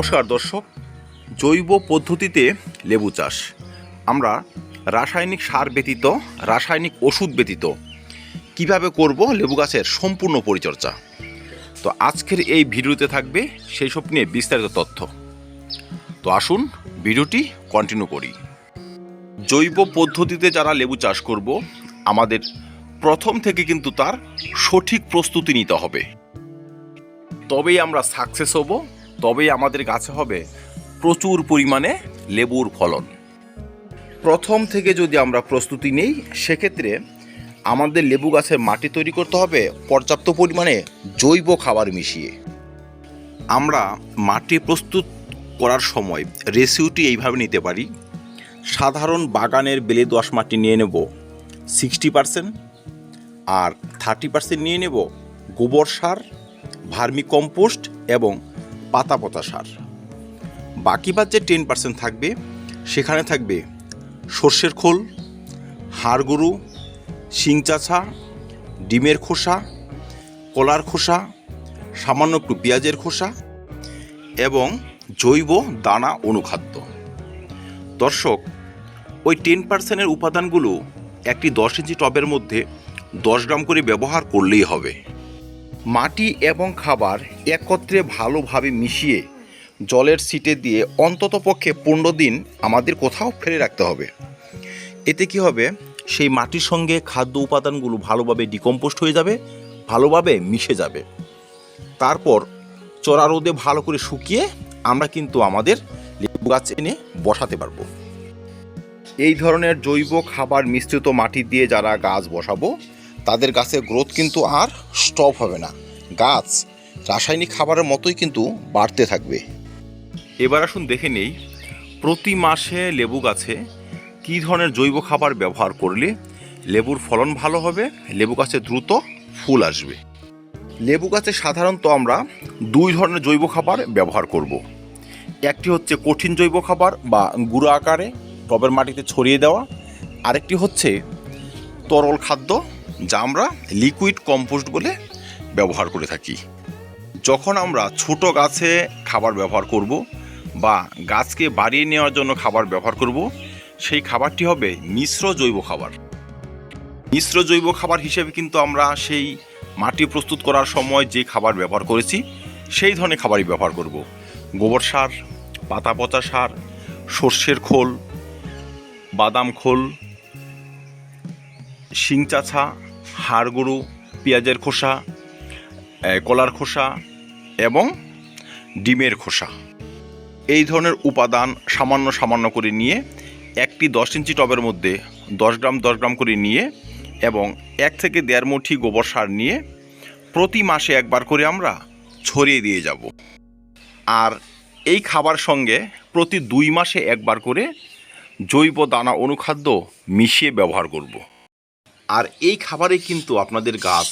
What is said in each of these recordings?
নমস্কার দর্শক। জৈব পদ্ধতিতে লেবু চাষ। আমরা রাসায়নিক সার ব্যতীত, রাসায়নিক ওষুধ ব্যতীত কীভাবে করব লেবু গাছের সম্পূর্ণ পরিচর্যা? তো আজকের এই ভিডিওতে থাকবে সেই সব নিয়ে বিস্তারিত তথ্য। তো আসুন ভিডিওটি কন্টিনিউ করি। জৈব পদ্ধতিতে যারা লেবু চাষ করব, আমাদের প্রথম থেকে কিন্তু তার সঠিক প্রস্তুতি নিতে হবে। তবেই আমরা সাকসেস হব। তবেই আমাদের গাছে হবে প্রচুর পরিমাণে লেবুর ফলন। প্রথম থেকে যদি আমরা প্রস্তুতি নেই, সেক্ষেত্রে আমাদের লেবু গাছের মাটি তৈরি করতে হবে, পর্যাপ্ত পরিমাণে জৈব খাবার মিশিয়ে। আমরা মাটি প্রস্তুত করার সময় রেসিউটি এইভাবে নিতে পারি। সাধারণ বাগানের বেলে দোআঁশ মাটি নিয়ে নেব সিক্সটি পারসেন্ট আর থার্টি পার্সেন্ট নিয়ে নেব গোবর সার ভার্মি কম্পোস্ট এবং পাতা পচা সার। বাকি বাদ যে টেন পার্সেন্ট থাকবে, সেখানে থাকবে সর্ষের খোল, হাড় গরু, শিং চাছা ডিমের খোসা, কলার খোসা, সামান্য একটু পেঁয়াজের খোসা এবং জৈব দানা অনুখাদ্য। দর্শক, ওই টেন পার্সেন্টের উপাদানগুলো একটি দশ ইঞ্চি টবের মধ্যে দশ গ্রাম করে ব্যবহার করলেই হবে। মাটি এবং খাবার একত্রে ভালোভাবে মিশিয়ে জলের সিটে দিয়ে অন্তত পক্ষে পনেরো দিন আমাদের কোথাও ফেলে রাখতে হবে। এতে কি হবে? সেই মাটির সঙ্গে খাদ্য উপাদানগুলো ভালোভাবে ডিকম্পোস্ট হয়ে যাবে, ভালোভাবে মিশে যাবে। তারপর চড়া রোদে ভালো করে শুকিয়ে আমরা কিন্তু আমাদের লেবু গাছ এনে বসাতে পারব। এই ধরনের জৈব খাবার মিশ্রিত মাটি দিয়ে যারা গাছ বসাবো তাদের গাছের গ্রোথ কিন্তু আর স্টপ হবে না। গাছ রাসায়নিক খাবারের মতোই কিন্তু বাড়তে থাকবে। এবার আসুন দেখে নেই, প্রতি মাসে লেবু গাছে কী ধরনের জৈব খাবার ব্যবহার করলে লেবুর ফলন ভালো হবে, লেবু গাছে দ্রুত ফুল আসবে? লেবু গাছে সাধারণত আমরা দুই ধরনের জৈব খাবার ব্যবহার করব। একটি হচ্ছে কঠিন জৈব খাবার বা গুঁড়ো আকারে টবের মাটিতে ছড়িয়ে দেওয়া। আরেকটি হচ্ছে তরল খাদ্য যা আমরা লিকুইড কম্পোস্ট বলে ব্যবহার করে থাকি। যখন আমরা ছোট গাছে খাবার ব্যবহার করব বা গাছকে বাড়িয়ে নেওয়ার জন্য খাবার ব্যবহার করব, সেই খাবারটি হবে মিশ্র জৈব খাবার। মিশ্র জৈব খাবার হিসেবে কিন্তু আমরা সেই মাটি প্রস্তুত করার সময় যে খাবার ব্যবহার করেছি, সেই ধরনের খাবারই ব্যবহার করব। গোবর সার, পাতা পচা সার, সর্ষের খোল, বাদাম খোল শিং চাছা হাড় গরু পেঁয়াজের খোসা কলার খোসা এবং ডিমের খোসা এই ধরনের উপাদান সামান্য সামান্য করে নিয়ে একটি দশ ইঞ্চি টবের মধ্যে দশ গ্রাম দশ গ্রাম করে নিয়ে এবং এক থেকে দেড় মুঠি গোবর সার নিয়ে প্রতি মাসে একবার করে আমরা ছড়িয়ে দিয়ে যাব আর এই খাবার সঙ্গে প্রতি দুই মাসে একবার করে জৈব দানা অনুখাদ্য মিশিয়ে ব্যবহার করব। আর এই খাবারে কিন্তু আপনাদের গাছ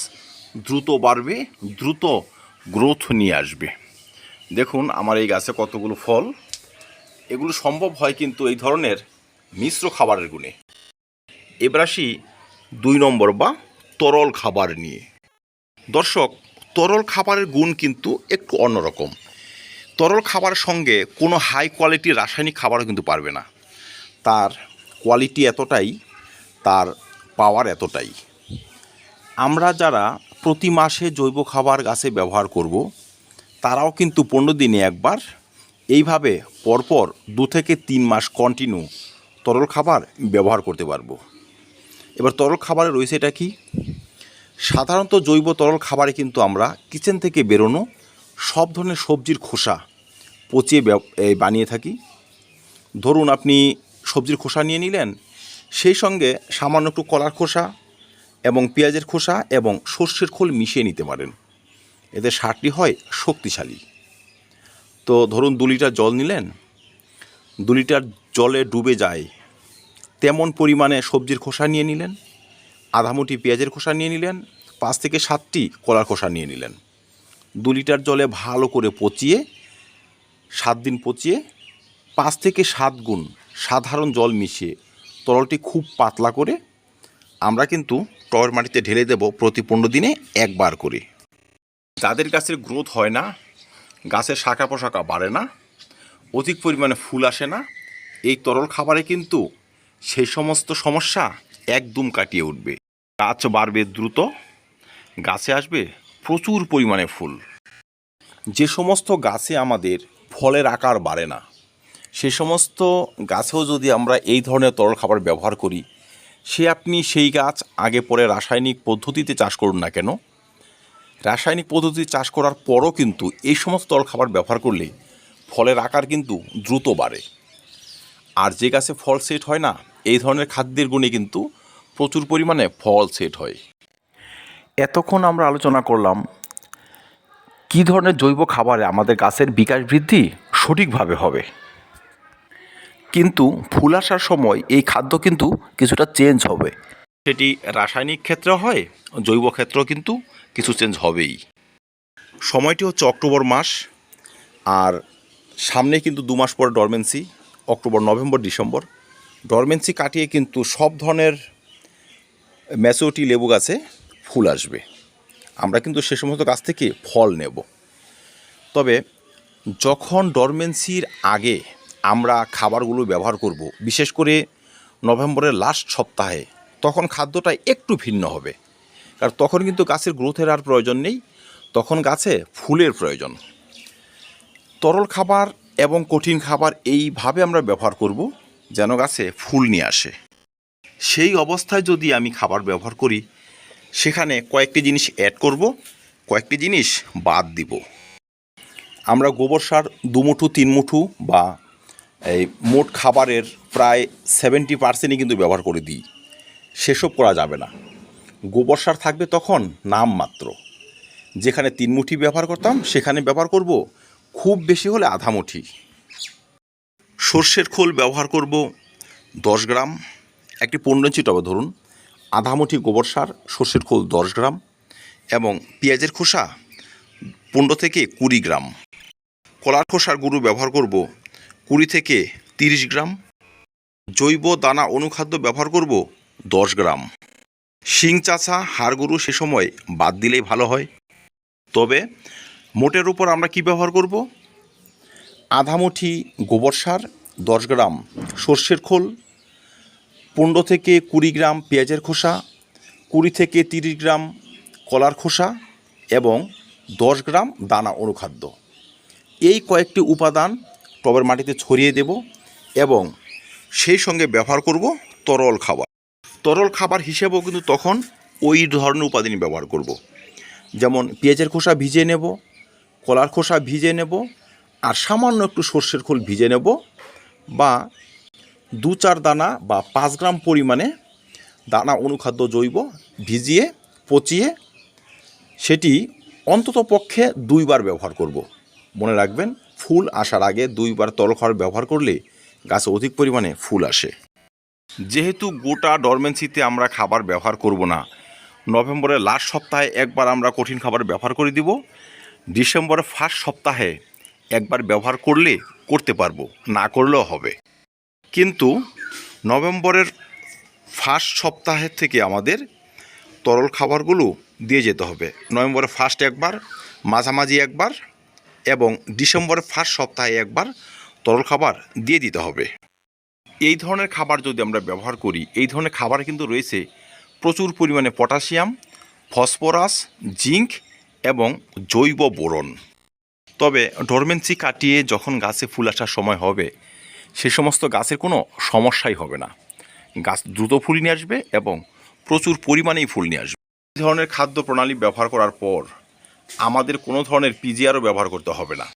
দ্রুত বাড়বে, দ্রুত গ্রোথ নিয়ে আসবে। দেখুন, আমার এই গাছে কতগুলো ফল। এগুলো সম্ভব হয় কিন্তু এই ধরনের মিশ্র খাবারের গুণে। এবার আসি দুই নম্বর বা তরল খাবার নিয়ে। দর্শক, তরল খাবারের গুণ কিন্তু একটু অন্যরকম। তরল খাবারের সঙ্গে কোনো হাই কোয়ালিটির রাসায়নিক খাবারও কিন্তু পারবে না। তার কোয়ালিটি এতটাই, তার পাওয়ার এতটাই। আমরা যারা প্রতি মাসে জৈব খাবার গাছে ব্যবহার করব, তারাও কিন্তু পনেরো দিনে একবার এইভাবে পরপর দু থেকে তিন মাস কন্টিনিউ তরল খাবার ব্যবহার করতে পারব। এবার তরল খাবারে রয়েছে এটা কি? সাধারণত জৈব তরল খাবারে কিন্তু আমরা কিচেন থেকে বেরোনো সব ধরনের সবজির খোসা পচিয়ে বানিয়ে থাকি। ধরুন আপনি সবজির খোসা নিয়ে নিলেন সেই সঙ্গে সামান্য একটু কলার খোসা এবং পেঁয়াজের খোসা এবং সর্ষের খোল মিশিয়ে নিতে পারেন। এতে সারটি হয় শক্তিশালী। তো ধরুন দু লিটার জল নিলেন, দু লিটার জলে ডুবে যায়, তেমন পরিমাণে সবজির খোসা নিয়ে নিলেন, আধা মুঠি পেঁয়াজের খোসা নিয়ে নিলেন, পাঁচ থেকে সাতটি কলার খোসা নিয়ে নিলেন। দু লিটার জলে ভালো করে পচিয়ে, সাত দিন পচিয়ে পাঁচ থেকে সাত গুণ সাধারণ জল মিশিয়ে তরলটি খুব পাতলা করে আমরা কিন্তু টয়ের মাটিতে ঢেলে দেব প্রতি পনেরো দিনে একবার করে। যাদের গাছের গ্রোথ হয় না, গাছের শাখা পোশাকা বাড়ে না, অধিক পরিমাণে ফুল আসে না, এই তরল খাবারে কিন্তু সেই সমস্ত সমস্যা একদম কাটিয়ে উঠবে। গাছ বাড়বে দ্রুত, গাছে আসবে প্রচুর পরিমাণে ফুল। যে সমস্ত গাছে আমাদের ফলের আকার বাড়ে না সে সমস্ত গাছেও যদি আমরা এই ধরনের তরল খাবার ব্যবহার করি, সে আপনি সেই গাছ আগে পরে রাসায়নিক পদ্ধতিতে চাষ করুন না কেন? রাসায়নিক পদ্ধতি চাষ করার পরও কিন্তু এই সমস্ত তরল খাবার ব্যবহার করলে ফলের আকার কিন্তু দ্রুত বাড়ে। আর যে গাছে ফল সেট হয় না, এই ধরনের খাদ্যের গুণে কিন্তু প্রচুর পরিমাণে ফল সেট হয়। এতক্ষণ আমরা আলোচনা করলাম কী ধরনের জৈব খাবারে আমাদের গাছের বিকাশ বৃদ্ধি সঠিকভাবে হবে। কিন্তু ফুল আসার সময় এই খাদ্য কিন্তু কিছুটা চেঞ্জ হবে। সেটি রাসায়নিক ক্ষেত্রে হয়, জৈব ক্ষেত্রেও কিন্তু কিছু চেঞ্জ হবেই। সময়টি হচ্ছে অক্টোবর মাস, আর সামনে কিন্তু দু মাস পরে dormancy, October, November, December. Dormancy কাটিয়ে কিন্তু সব ধরনের ম্যাচুরিটি লেবু গাছে ফুল আসবে। আমরা কিন্তু সে সমস্ত গাছ থেকে ফল নেব। তবে যখন ডরমেন্সির আগে আমরা খাবারগুলো ব্যবহার করব। বিশেষ করে নভেম্বরের লাস্ট সপ্তাহে, তখন খাদ্যটা একটু ভিন্ন হবে। কারণ তখন কিন্তু গাছের গ্রোথের আর প্রয়োজন নেই, তখন গাছে ফুলের প্রয়োজন। তরল খাবার এবং কঠিন খাবার এইভাবে আমরা ব্যবহার করব, যেন গাছে ফুল নিয়ে আসে। সেই অবস্থায় যদি আমি খাবার ব্যবহার করি, সেখানে কয়েকটি জিনিস অ্যাড করব, কয়েকটি জিনিস বাদ দিব। আমরা গোবর সার দুমুঠু তিন মুঠু বা এই মোট খাবারের প্রায় সেভেন্টি পার্সেন্টই কিন্তু ব্যবহার করে দিই। সেসব করা যাবে না। গোবর সার থাকবে তখন নাম মাত্র। যেখানে তিন মুঠি ব্যবহার করতাম, সেখানে ব্যবহার করব। খুব বেশি হলে আধা মুঠি। সর্ষের খোল ব্যবহার করব দশ গ্রাম। একটি পনেরো ইঞ্চি টবে ধরুন। আধা মুঠি গোবর সার, সর্ষের খোল দশ গ্রাম এবং পেঁয়াজের খোসা পনেরো থেকে কুড়ি গ্রাম। কলার খোসার গুঁড়ো ব্যবহার করব কুড়ি থেকে তিরিশ গ্রাম। জৈব দানা অনুখাদ্য ব্যবহার করব দশ গ্রাম। শিং চাচা হাড় গরু সে সময় বাদ দিলেই ভালো হয়। তবে মোটের উপর আমরা কি ব্যবহার করব? আধা মুঠি গোবর সার, দশ গ্রাম সর্ষের খোল, পনেরো থেকে কুড়ি গ্রাম পেঁয়াজের খোসা, কুড়ি থেকে তিরিশ গ্রাম কলার খোসা এবং দশ গ্রাম দানা অনুখাদ্য। এই কয়েকটি উপাদান টবের মাটিতে ছড়িয়ে দেব এবং সেই সঙ্গে ব্যবহার করব তরল খাবার তরল খাবার হিসেবেও কিন্তু তখন ওই ধরনের উপাদানই ব্যবহার করব। যেমন পেঁয়াজের খোসা ভিজে নেব, কলার খোসা ভিজে নেব, আর সামান্য একটু সর্ষের খোল ভিজে নেব বা দু চার দানা বা পাঁচ গ্রাম পরিমাণে দানা অনুখাদ্য জৈব ভিজিয়ে, পচিয়ে সেটি অন্তত পক্ষে দুইবার ব্যবহার করব। মনে রাখবেন ফুল আসার আগে দুইবার তরল খাবার ব্যবহার করলে গাছে অধিক পরিমাণে ফুল আসে। যেহেতু গোটা ডরমেন্সিতে আমরা খাবার ব্যবহার করব না, নভেম্বরের লাস্ট সপ্তাহে একবার আমরা কঠিন খাবার ব্যবহার করে দিব। ডিসেম্বরের ফার্স্ট সপ্তাহে একবার ব্যবহার করলে করতে পারব, না করলেও হবে। কিন্তু নভেম্বরের ফার্স্ট সপ্তাহের থেকে আমাদের তরল খাবারগুলো দিয়ে যেতে হবে। নভেম্বরের ফার্স্ট একবার, মাঝামাঝি একবার এবং ডিসেম্বরের ফার্স্ট সপ্তাহে একবার তরল খাবার দিয়ে দিতে হবে। এই ধরনের খাবার যদি আমরা ব্যবহার করি, এই ধরনের খাবার কিন্তু রয়েছে প্রচুর পরিমাণে পটাশিয়াম, ফসফরাস, জিঙ্ক এবং জৈব বোরন। তবে ডরমেন্সি কাটিয়ে যখন গাছে ফুল আসার সময় হবে, সে সমস্ত গাছের কোনো সমস্যাই হবে না। গাছ দ্রুত ফুল নিয়ে আসবে এবং প্রচুর পরিমাণেই ফুল নিয়ে আসবে। এই ধরনের খাদ্য প্রণালী ব্যবহার করার পর আমাদের কোনো ধরনের পিজিআরও ব্যবহার করতে হবে না।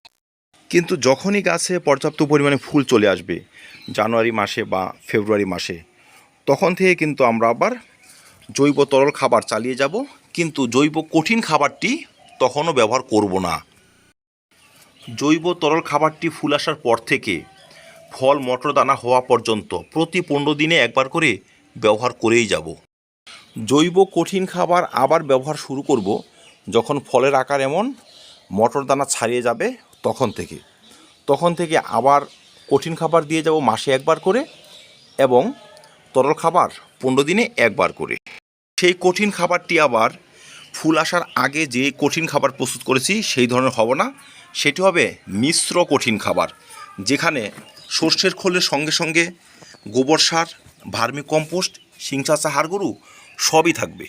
কিন্তু যখনই গাছে পর্যাপ্ত পরিমাণে ফুল চলে আসবে, জানুয়ারি মাসে বা ফেব্রুয়ারি মাসে, তখন থেকে কিন্তু আমরা আবার জৈব তরল খাবার চালিয়ে যাব। কিন্তু জৈব কঠিন খাবারটি তখনও ব্যবহার করব না। জৈব তরল খাবারটি ফুল আসার পর থেকে ফল মটর দানা হওয়া পর্যন্ত প্রতি পনেরো দিনে একবার করে ব্যবহার করেই যাব। জৈব কঠিন খাবার আবার ব্যবহার শুরু করব যখন ফলের আকার এমন, মটর দানা ছাড়িয়ে যাবে তখন থেকে। তখন থেকে আবার কঠিন খাবার দিয়ে যাব মাসে একবার করে এবং তরল খাবার পনেরো দিনে একবার করে। সেই কঠিন খাবারটি আবার ফুল আসার আগে যে কঠিন খাবার প্রস্তুত করেছি সেই ধরনের হবে না। সেটি হবে মিশ্র কঠিন খাবার, যেখানে সর্ষের খোলের সঙ্গে সঙ্গে গোবর সার, ভার্মি কম্পোস্ট হাড় গরু সবই থাকবে।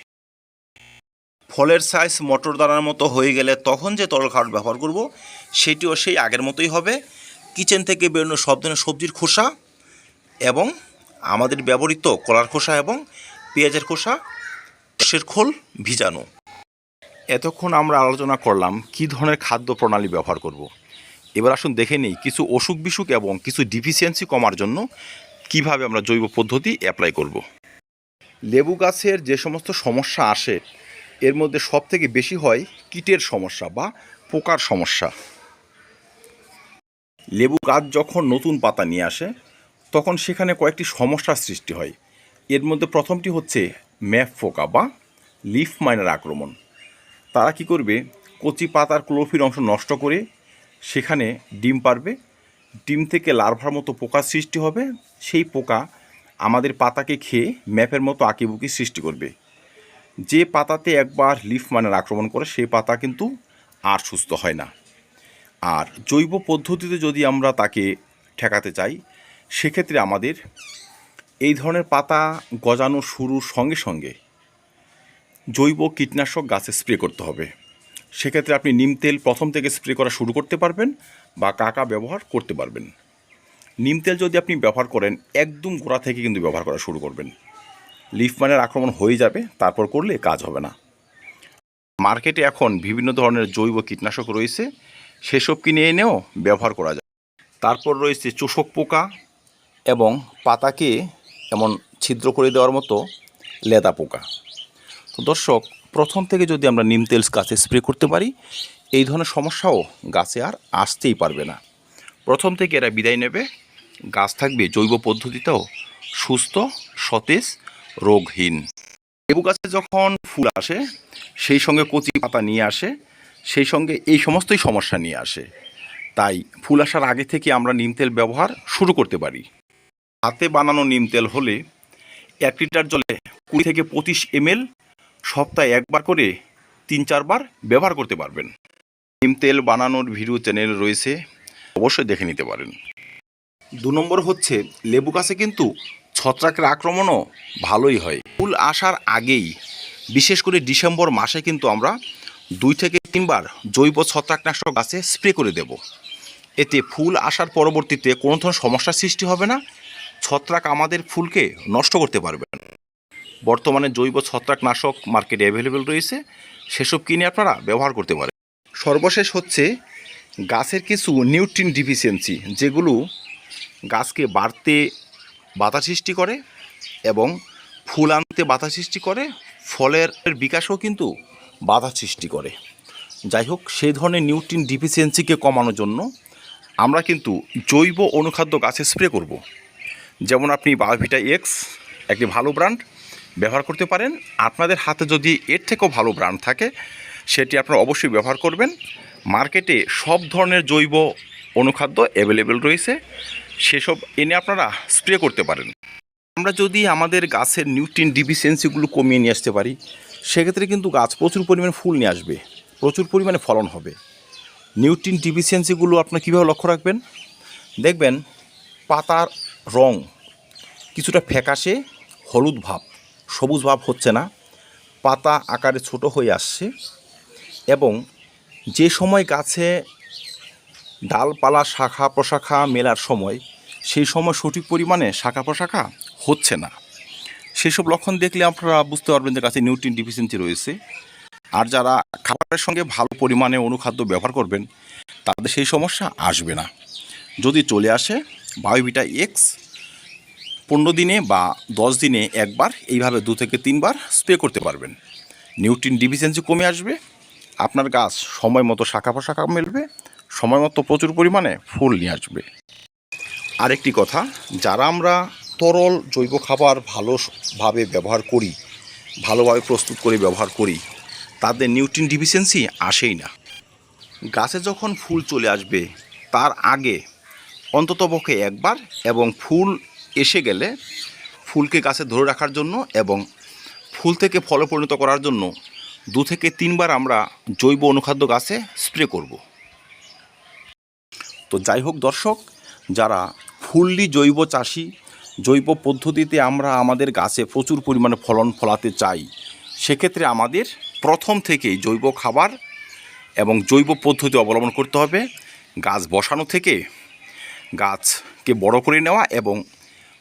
ফলের সাইজ মটর দানার মতো হয়ে গেলে তখন যে তরল খাবার ব্যবহার করব, সেটিও সেই আগের মতোই হবে কিচেন থেকে বেরোনো সব ধরনের সবজির খোসা এবং আমাদের ব্যবহৃত কলার খোসা এবং পেঁয়াজের খোসা, সর্ষের খোল ভিজানো এতক্ষণ আমরা আলোচনা করলাম কি ধরনের খাদ্য প্রণালী ব্যবহার করব। এবার আসুন দেখে নিই কিছু অসুখ বিসুখ এবং কিছু ডিফিসিয়েন্সি কমার জন্য কীভাবে আমরা জৈব পদ্ধতি অ্যাপ্লাই করব। লেবু গাছের যে সমস্ত সমস্যা আসে এর মধ্যে সব থেকে বেশি হয় কীটের সমস্যা বা পোকার সমস্যা। লেবু গাছ যখন নতুন পাতা নিয়ে আসে, তখন সেখানে কয়েকটি সমস্যার সৃষ্টি হয়। এর মধ্যে প্রথমটি হচ্ছে ম্যাপ পোকা বা লিফ মাইনার আক্রমণ। তারা কি করবে? কচি পাতার ক্লোরোফিল অংশ নষ্ট করে সেখানে ডিম পারবে। ডিম থেকে লার্ভার মতো পোকা সৃষ্টি হবে। সেই পোকা আমাদের পাতাকে খেয়ে ম্যাপের মতো আঁকিবুকি সৃষ্টি করবে। যে পাতাতে একবার লিফ মানের আক্রমণ করে, সেই পাতা কিন্তু আর সুস্থ হয় না। আর জৈব পদ্ধতিতে যদি আমরা তাকে ঠেকাতে চাই, সেক্ষেত্রে আমাদের এই ধরনের পাতা গজানো শুরুর সঙ্গে সঙ্গে জৈব কীটনাশক গাছে স্প্রে করতে হবে। সেক্ষেত্রে আপনি নিম তেল প্রথম থেকে স্প্রে করা শুরু করতে পারবেন বা কাকা ব্যবহার করতে পারবেন। নিম তেল যদি আপনি ব্যবহার করেন, একদম গোড়া থেকে কিন্তু ব্যবহার করা শুরু করবেন। লিফ মানের আক্রমণ হয়ে যাবে, তারপর করলে কাজ হবে না। মার্কেটে এখন বিভিন্ন ধরনের জৈব কীটনাশক রয়েছে, সেসব কিনে এনেও ব্যবহার করা যায়। তারপর রয়েছে চোষক পোকা এবং পাতাকে এমন ছিদ্র করে দেওয়ার মতো লেদা পোকা। তো দর্শক, প্রথম থেকে যদি আমরা নিম তেল গাছে স্প্রে করতে পারি, এই ধরনের সমস্যাও গাছে আর আসতেই পারবে না। প্রথম থেকে এরা বিদায় নেবে। গাছ থাকবে জৈব পদ্ধতিতেও সুস্থ, সতেজ রোগহীন। লেবু গাছে যখন ফুল আসে, সেই সঙ্গে কচি পাতা নিয়ে আসে, সেই সঙ্গে এই সমস্তই সমস্যা নিয়ে আসে। তাই ফুল আসার আগে থেকে আমরা নিম তেল ব্যবহার শুরু করতে পারি। হাতে বানানো নিম তেল হলে এক লিটার জলে কুড়ি থেকে পঁচিশ এমএল সপ্তাহে একবার করে তিন চারবার ব্যবহার করতে পারবেন। নিম তেল বানানোর ভিডিও চ্যানেল রয়েছে, অবশ্যই দেখে নিতে পারেন। দু নম্বর হচ্ছে, লেবু গাছে কিন্তু ছত্রাকের আক্রমণও ভালোই হয়। ফুল আসার আগেই, বিশেষ করে ডিসেম্বর মাসে কিন্তু আমরা দুই থেকে তিনবার জৈব ছত্রাকনাশক গাছে স্প্রে করে দেব। এতে ফুল আসার পরবর্তীতে কোনো ধরনের সমস্যার সৃষ্টি হবে না, ছত্রাক আমাদের ফুলকে নষ্ট করতে পারবে না। বর্তমানে জৈব ছত্রাকনাশক মার্কেটে অ্যাভেলেবেল রয়েছে, সেসব কিনে আপনারা ব্যবহার করতে পারেন। সর্বশেষ হচ্ছে গাছের কিছু নিউট্রিন ডিফিসিয়েন্সি, যেগুলো গাছকে বাড়তে বাধা সৃষ্টি করে এবং ফুল আনতে বাধা সৃষ্টি করে, ফলের বিকাশও কিন্তু বাধা সৃষ্টি করে। যাই হোক সেই ধরনের নিউট্রিন ডিফিসিয়েন্সিকে কমানোর জন্য আমরা কিন্তু জৈব অনুখাদ্য গাছে স্প্রে করব। যেমন আপনি বায়োভিটা এক্স, একটি ভালো ব্র্যান্ড, ব্যবহার করতে পারেন। আপনাদের হাতে যদি এর থেকেও ভালো ব্র্যান্ড থাকে, সেটি আপনারা অবশ্যই ব্যবহার করবেন। মার্কেটে সব ধরনের জৈব অনুখাদ্য অ্যাভেলেবেল রয়েছে, সেসব এনে আপনারা স্প্রে করতে পারেন। আমরা যদি আমাদের গাছের নিউট্রিন ডিফিসিয়েন্সিগুলো কমিয়ে নিয়ে আসতে পারি, সেক্ষেত্রে কিন্তু গাছ প্রচুর পরিমাণে ফুল নিয়ে আসবে, প্রচুর পরিমাণে ফলন হবে। নিউট্রিন ডিফিসিয়েন্সিগুলো আপনার কীভাবে লক্ষ্য রাখবেন? দেখবেন, পাতার রং কিছুটা ফ্যাকাশে হলুদ ভাব, সবুজ ভাব হচ্ছে না, পাতা আকারে ছোট হয়ে আসছে এবং যে সময় গাছে ডালপালা শাখা প্রশাখা মেলার সময় সেই সময় সঠিক পরিমাণে শাখা প্রশাখা হচ্ছে না। সেসব লক্ষণ দেখলে আপনারা বুঝতে পারবেন যে গাছে নিউট্রিন ডিফিসিয়েন্সি রয়েছে। আর যারা খাবারের সঙ্গে ভালো পরিমাণে অনুখাদ্য ব্যবহার করবেন, তাদের সেই সমস্যা আসবে না। যদি চলে আসে বায়োভিটা এক্স, পনেরো দিনে বা দশ দিনে একবার, এইভাবে দু থেকে তিনবার স্প্রে করতে পারবেন। নিউট্রিন ডিফিসিয়েন্সি কমে আসবে, আপনার গাছ সময় মতো শাখা প্রশাখা মেলবে সময় মতো প্রচুর পরিমাণে ফুল নিয়ে আসবে। আরেকটি কথা, যারা আমরা তরল জৈব খাবার ভালোভাবে ব্যবহার করি, ভালোভাবে প্রস্তুত করে ব্যবহার করি, তাদের নিউট্রিন ডিফিসিয়েন্সি আসেই না। গাছে যখন ফুল চলে আসবে, তার আগে অন্ততপক্ষে একবার এবং ফুল এসে গেলে ফুলকে গাছে ধরে রাখার জন্য এবং ফুল থেকে ফলে পরিণত করার জন্য দু থেকে তিনবার আমরা জৈব অনুখাদ্য গাছে স্প্রে করব। তো যাই হোক দর্শক, যারা ফুললি জৈব চাষি, জৈব পদ্ধতিতে আমরা আমাদের গাছে প্রচুর পরিমাণে ফলন ফলাতে চাই, সেক্ষেত্রে আমাদের প্রথম থেকেই জৈব খাবার এবং জৈব পদ্ধতি অবলম্বন করতে হবে। গাছ বসানো থেকে গাছকে বড় করে নেওয়া এবং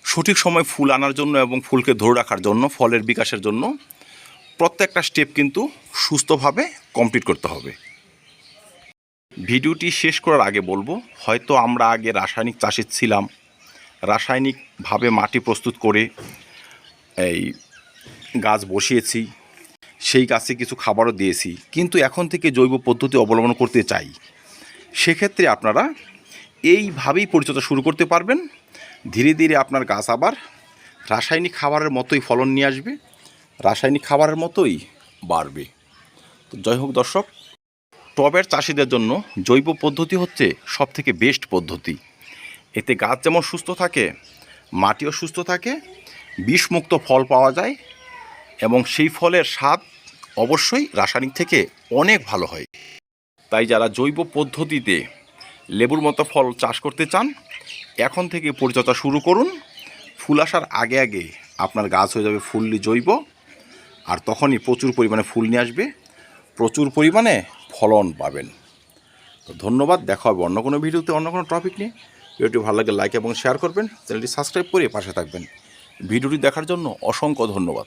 সঠিক সময় ফুল আনার জন্য এবং ফুলকে ধরে রাখার জন্য, ফলের বিকাশের জন্য প্রত্যেকটা স্টেপ কিন্তু সুস্থভাবে কমপ্লিট করতে হবে। ভিডিওটি শেষ করার আগে বলব, হয়তো আমরা আগে রাসায়নিক চাষে ছিলাম। রাসায়নিকভাবে মাটি প্রস্তুত করে এই গাছ বসিয়েছি, সেই গাছে কিছু খাবারও দিয়েছি। কিন্তু এখন থেকে জৈব পদ্ধতি অবলম্বন করতে চাই। সেক্ষেত্রে আপনারা এইভাবেই পরিচর্যা শুরু করতে পারবেন। ধীরে ধীরে আপনার গাছ আবার রাসায়নিক খাবারের মতোই ফলন নিয়ে আসবে, রাসায়নিক খাবারের মতোই বাড়বে। তো যাই হোক দর্শক। টবের চাষিদের জন্য জৈব পদ্ধতি হচ্ছে সব থেকে বেস্ট পদ্ধতি। এতে গাছ যেমন সুস্থ থাকে, মাটিও সুস্থ থাকে, বিষমুক্ত ফল পাওয়া যায় এবং সেই ফলের স্বাদ অবশ্যই রাসায়নিক থেকে অনেক ভালো হয়। তাই যারা জৈব পদ্ধতিতে লেবুর মতো ফল চাষ করতে চান, এখন থেকে পরিচর্যা শুরু করুন। ফুল আসার আগে আগে আপনার গাছ হয়ে যাবে ফুললি জৈব, আর তখনই প্রচুর পরিমাণে ফুল নিয়ে আসবে। প্রচুর পরিমাণে ফলন পাবেন। তো ধন্যবাদ, দেখা হবে অন্য কোনো ভিডিওতে, অন্য কোনো টপিক নিয়ে। ভিডিওটি ভালো লাগে লাইক এবং শেয়ার করবেন। চ্যানেলটি সাবস্ক্রাইব করে পাশে থাকবেন। ভিডিওটি দেখার জন্য অসংখ্য ধন্যবাদ।